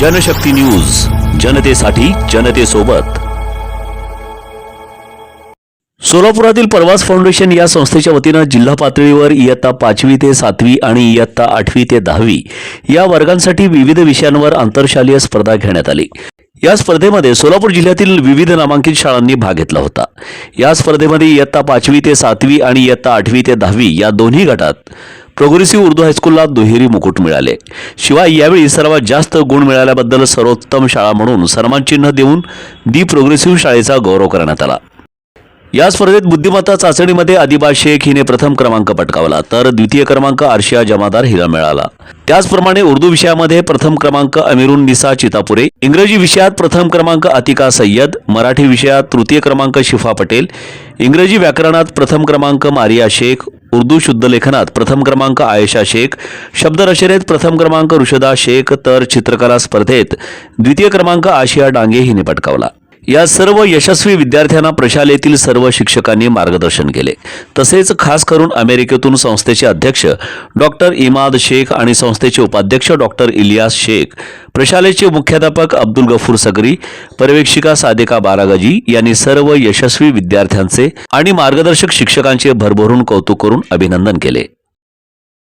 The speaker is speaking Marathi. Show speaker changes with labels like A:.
A: जनशक्ती न्यूज जनतेसाठी जनतेसोबत. सोलापुरातील प्रवास फाउंडेशन या संस्थेच्या वतीनं जिल्हा पातळीवर इयत्ता पाचवी ते सातवी आणि इयत्ता आठवी ते दहावी या वर्गांसाठी विविध विषयांवर आंतरशालीय स्पर्धा घेण्यात आली. या स्पर्धेमध्ये सोलापूर जिल्ह्यातील विविध नामांकित शाळांनी भाग घेतला होता. या स्पर्धेमध्ये इयत्ता पाचवी ते सातवी आणि इयत्ता आठवी ते दहावी या दोन्ही गटात प्रोग्रेसिव्ह उर्दू हायस्कूलला दुहेरी मुकुट मिळाले. शिवाय यावेळी सर्वात जास्त गुण मिळाल्याबद्दल सर्वोत्तम शाळा म्हणून सन्मानचिन्ह देऊन दी प्रोग्रेसिव्ह शाळेचा गौरव करण्यात आला. या स्पर्धेत बुद्धिमत्ता चाचणीमध्ये अदिबा शेख हिने प्रथम क्रमांक पटकावला तर द्वितीय क्रमांक आर्शिया जमादार हिला मिळाला. त्याचप्रमाणे उर्दू विषयामध्ये प्रथम क्रमांक अमिरुन निसा चितापुरे इंग्रजी विषयात प्रथम क्रमांक अतिका सय्यद मराठी विषयात तृतीय क्रमांक शिफा पटेल इंग्रजी व्याकरणात प्रथम क्रमांक मारिया शेख उर्दू शुद्ध लेखनात प्रथम क्रमांक आयशा शेख शब्दरचनेत प्रथम क्रमांक ऋषदा शेख तर चित्रकला स्पर्धेत द्वितीय क्रमांक आशिया डांगे हिने पटकावला. या सर्व यशस्वी विद्यार्थ्यांना प्रशालेतील सर्व शिक्षकांनी मार्गदर्शन केले. तसेच खास करून अमेरिकेतून संस्थेचे अध्यक्ष डॉक्टर इमाद शेख आणि संस्थेचे उपाध्यक्ष डॉक्टर इलियास शेख प्रशालेचे मुख्याध्यापक अब्दुल गफूर सगरी पर्यवेक्षिका सादिका बारागजी यांनी सर्व यशस्वी विद्यार्थ्यांचे आणि मार्गदर्शक शिक्षकांचे भरभरून कौतुक करून अभिनंदन केले.